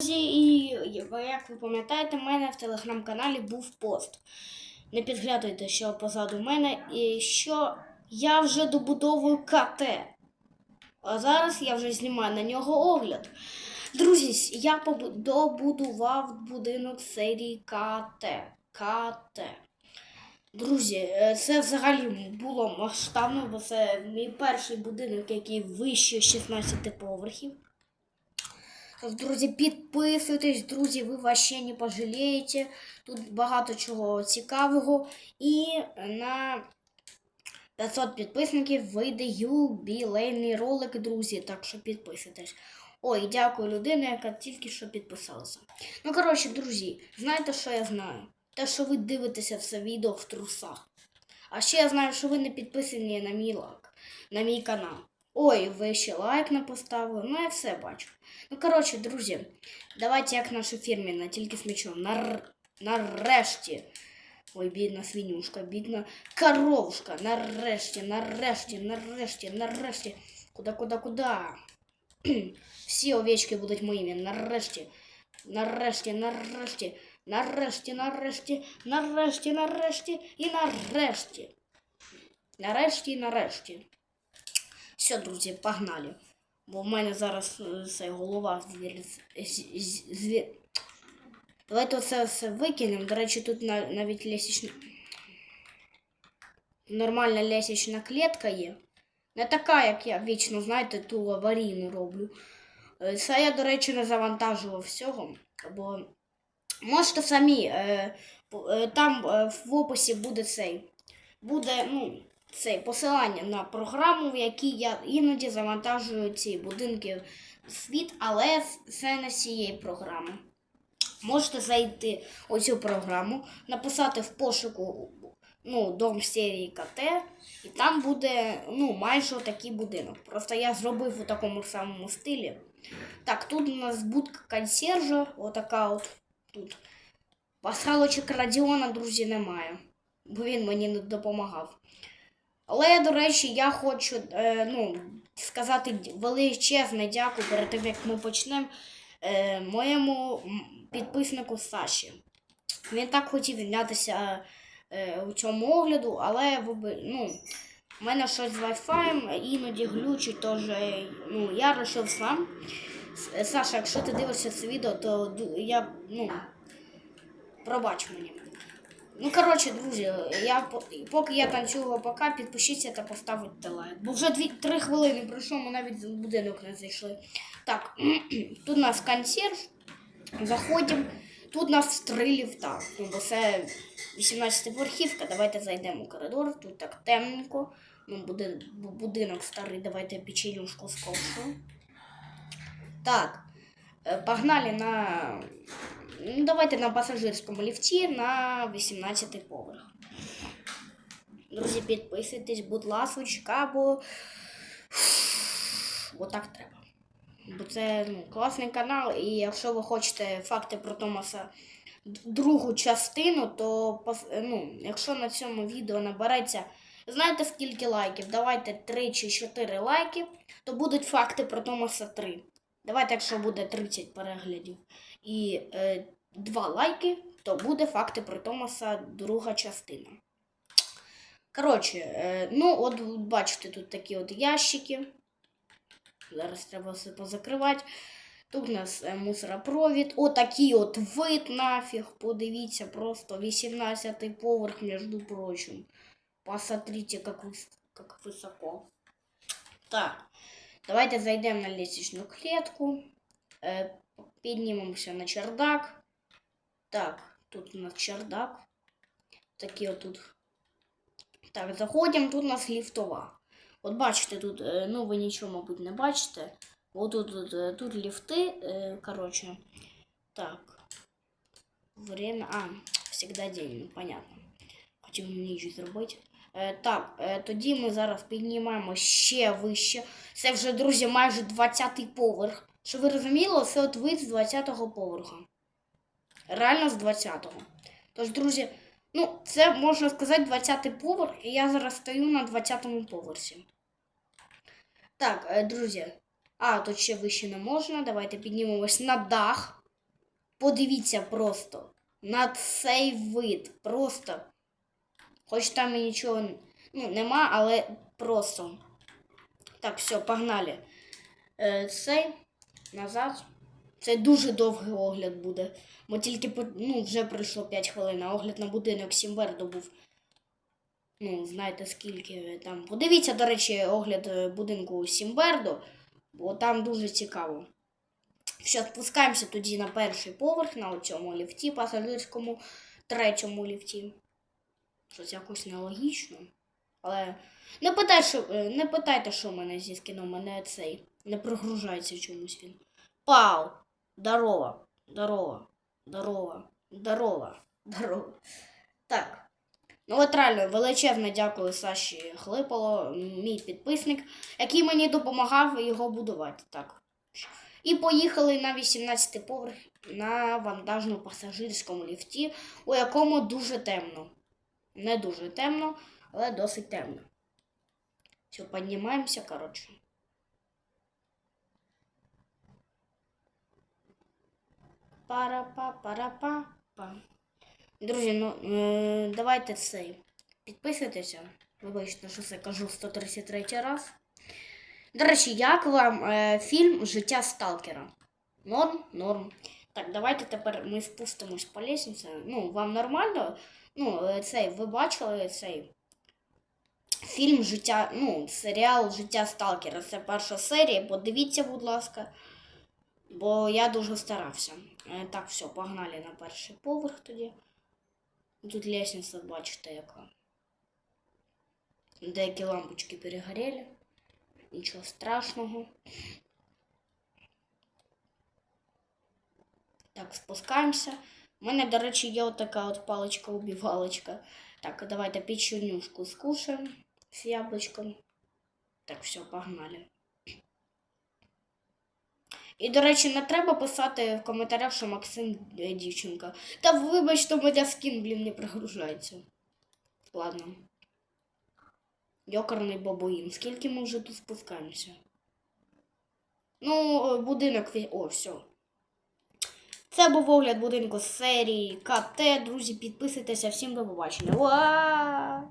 Друзі, і як ви пам'ятаєте, в мене в телеграм-каналі був пост. Не підглядуйте, що позаду мене, і що я вже добудовую КТ. А зараз я вже знімаю на нього огляд. Друзі, я добудував будинок серії КТ. КТ. Друзі, е, це взагалі було масштабно, бо це мій перший будинок, який вище 16 поверхів. Друзі, підписуйтесь, друзі, ви вообще не пожалієте. Тут багато чого цікавого. І на 500 підписників вийде юбілейний ролик, друзі. Так що підписуйтесь. Ой, дякую людині, яка тільки що підписалася. Ну, коротше, друзі, знаєте, що я знаю? Те, що ви дивитеся це відео в трусах. А ще я знаю, що ви не підписані на мій лайк, на мій канал. Ой, ви ще лайк не поставили. Ну, я все бачу. Ну, коротше, друзі, давайте як наша фірміна, тільки з мечом. Нар... Нарешті. Ой, бідна свинюшка, бідна коровушка. Нарешті, нарешті, нарешті, нарешті. Куда, куда, куда? Всі овечки будуть моїми. Нарешті. Нарешті, нарешті, нарешті, нарешті, нарешті, нарешті і нарешті. Нарешті, нарешті. Все, друзі, погнали. Бо в мене зараз е, це голова звір... звір... Давайте оце все викинемо. До речі, тут навіть лісічна... Нормальна лісічна клітка є. Не така, як я вічно, знаєте, ту аварійну роблю. Е, Це я, до речі, не завантажував всього. Бо можете самі. Е, там в описі буде цей. Буде, ну, це посилання на програму, в якій я іноді завантажую ці будинки в світ, але це не цієї програми. Можете зайти у цю програму, написати в пошуку ну, дом серії КТ, і там буде ну, майже такий будинок. Просто я зробив у такому самому стилі. Так, тут у нас будка консьержа, отака от тут. Пасхалочок Радіона, друзі, немає, бо він мені не допомагав. Але, до речі, я хочу е, ну, сказати величезне дякую перед тим, як ми почнемо е, моєму підписнику Саші. Він так хотів знятися е, у цьому огляду, але ну, в мене щось з Wi-Fi, іноді глючить, тож е, ну, я вирішив сам. Саша, якщо ти дивишся це відео, то я ну, пробач мені. Ну, коротше, друзі, я, поки я танцюю пока, підпишіться та поставте лайк. Бо вже 2-3 хвилини пройшло, ми навіть в будинок не зайшли. Так, тут у нас консьерж. Заходимо. Тут у нас три ліфта. Ну, бо це 18 верхівка. Давайте зайдемо у коридор. Тут так темненько. Ну, буде, будинок старий, давайте печенюшку скопшу. Так, е, погнали на. Ну, давайте на пасажирському ліфті на 18 поверх. Друзі, підписуйтесь, будь ласочка, бо отак треба. Бо це ну, класний канал, і якщо ви хочете факти про Томаса другу частину, то ну, якщо на цьому відео набереться, знаєте скільки лайків? Давайте 3 чи 4 лайки, то будуть факти про Томаса 3. Давайте, якщо буде 30 переглядів і е, 2 лайки, то буде факти про Томаса друга частина. Коротше, е, ну, от бачите, тут такі от ящики. Зараз треба все позакривати. Тут у нас е, мусоропровід. Отакий от вид нафіг. Подивіться, просто 18 поверх, між прочим. Посмотрите, як, вис... як високо. Так, давайте зайдемо на лестничну клітку. Е, піднімемося на чердак. Так, тут у нас чердак. Такі отут. Так, заходимо, тут у нас ліфтова. От бачите, тут, е, ну ви нічого, мабуть, не бачите. От тут, тут, е, тут ліфти, е, коротше. Так. Время. А, всегда день, ну понятно. Хотів ніч зробити. Е, так, е, тоді ми зараз піднімаємо ще вище. Це вже, друзі, майже 20-й поверх. Що ви розуміли, це от вид з 20-го поверха. Реально з 20-го. Тож, друзі, ну, це можна сказати 20-й поверх, і я зараз стою на 20-му поверсі. Так, е, друзі. А, тут ще вище не можна. Давайте піднімемось на дах. подивіться просто на цей вид. Просто. Хоч там і нічого ну, нема, але просто. Так, все, погнали. Е, цей назад. Це дуже довгий огляд буде. Бо тільки ну, вже пройшло 5 хвилин, огляд на будинок Сімбердо був. Ну, знаєте скільки там. Подивіться, до речі, огляд е, будинку Сімбердо, бо там дуже цікаво. Що, спускаємося тоді на перший поверх на цьому ліфті, пасажирському третьому ліфті. Щось якось нелогічно. Але не, питай, що, е, не питайте, що в мене зі скіном, мене цей не прогружається чомусь він. Пау! Здорово, здорово, здорово, здорово, здорово. Так. Ну, от реально, величезне дякую Саші Хлипало, мій підписник, який мені допомагав його будувати. Так. І поїхали на 18 поверх на вантажно-пасажирському ліфті, у якому дуже темно. Не дуже темно, але досить темно. Все, піднімаємося, коротше. Пара-па, пара-па, па. Друзі, ну е, давайте цей. Підписуйтеся. Вибачте, що це кажу 133 раз. До речі, як вам е, фільм Життя Сталкера? Норм? Норм. Так, давайте тепер ми спустимось по лестниці. Ну, вам нормально? Ну, е, цей, ви бачили цей фільм Життя, ну, серіал Життя Сталкера. Це перша серія. Подивіться, будь ласка. Бо я дуже старався. Е, Так, все, погнали на перший поверх тоді. Тут лестниця, бачите, яка. Деякі лампочки перегоріли. Нічого страшного. Так, спускаємося. У мене, до речі, є отака от паличка-убівалочка. Так, давайте печенюшку скушаємо з яблучком. Так, все, погнали. І, до речі, не треба писати в коментарях, що Максим е, дівчинка. Та вибачте, у мене скін, блін, не прогружається. Ладно. Йокарний бабуїн. Скільки ми вже тут спускаємося? Ну, е, будинок. О, все. Це був огляд будинку серії КТ. Друзі, підписуйтеся. Всім до побачення. Уа!